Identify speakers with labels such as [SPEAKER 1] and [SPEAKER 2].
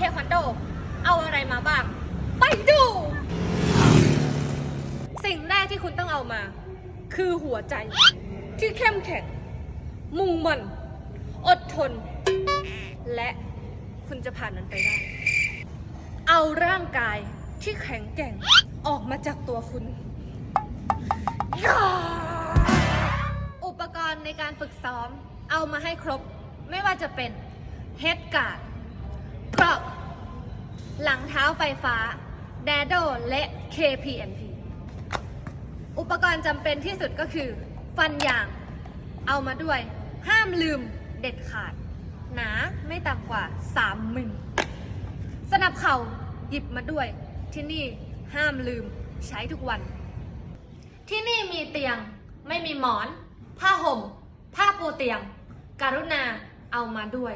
[SPEAKER 1] เทควันโด เอาอะไรมาบ้าง ไปดู สิ่งแรกที่คุณต้องเอามา คือหัวใจ ที่เข้มแข็ง มุ่งมั่น อดทน และคุณจะผ่านมันไปได้ เอาร่างกายที่แข็งแกร่งออกมาจากตัวคุณ อุปกรณ์ในการฝึกซ้อม เอามาให้ครบ ไม่ว่าจะเป็นเฮดการ์ด รอบหลังเท้าไฟฟ้าแดโดและ KPMP อุปกรณ์จำเป็นที่สุดก็คือ ฟันยาง เอามาด้วย ห้ามลืมเด็ดขาด หนาไม่ต่ำกว่า 3มิลสนับเข่าหยิบมาด้วย ที่นี่ห้ามลืมใช้ทุกวัน ที่นี่มีเตียงไม่มีหมอน ผ้าห่ม ผ้าปูเตียงการุณาเอามาด้วย